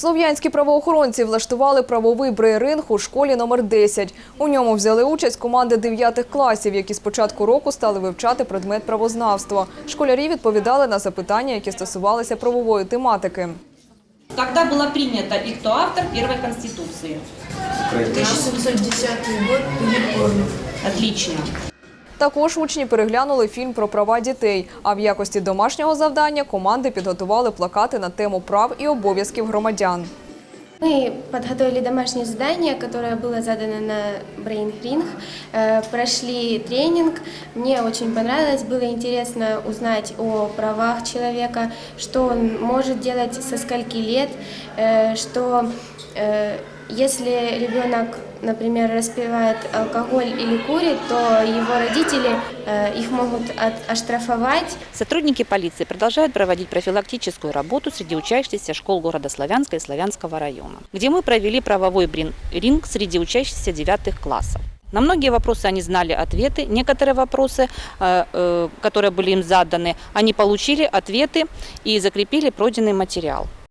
Слов'янські правоохоронці влаштували правовий брейринг у школі номер 10. У ньому взяли участь команди 9 класів, які з початку року стали вивчати предмет правознавства. Школярі відповідали на запитання, які стосувалися правової тематики. Когда была принята и кто автор первой Конституции? 1710 год. Отлично. Також учні переглянули фільм про права дітей. А в якості домашнього завдання команди підготували плакати на тему прав і обов'язків громадян. Мы подготовили домашнее задание, которое было задано на Brain Ring. Э, Прошли тренинг. Мне очень понравилось. Было интересно узнать о правах человека, что он может делать со скольки лет, э, что э, если ребенок, например, распивает алкоголь или курит, то его родители э, их могут от- оштрафовать. Сотрудники полиции продолжают проводить профилактическую работу среди учащихся школ города Славянска и Славянского района, где мы провели правовой брин- ринг среди учащихся девятых классов. На многие вопросы они знали ответы, некоторые вопросы, э, э, которые были им заданы, они получили ответы и закрепили пройденный материал.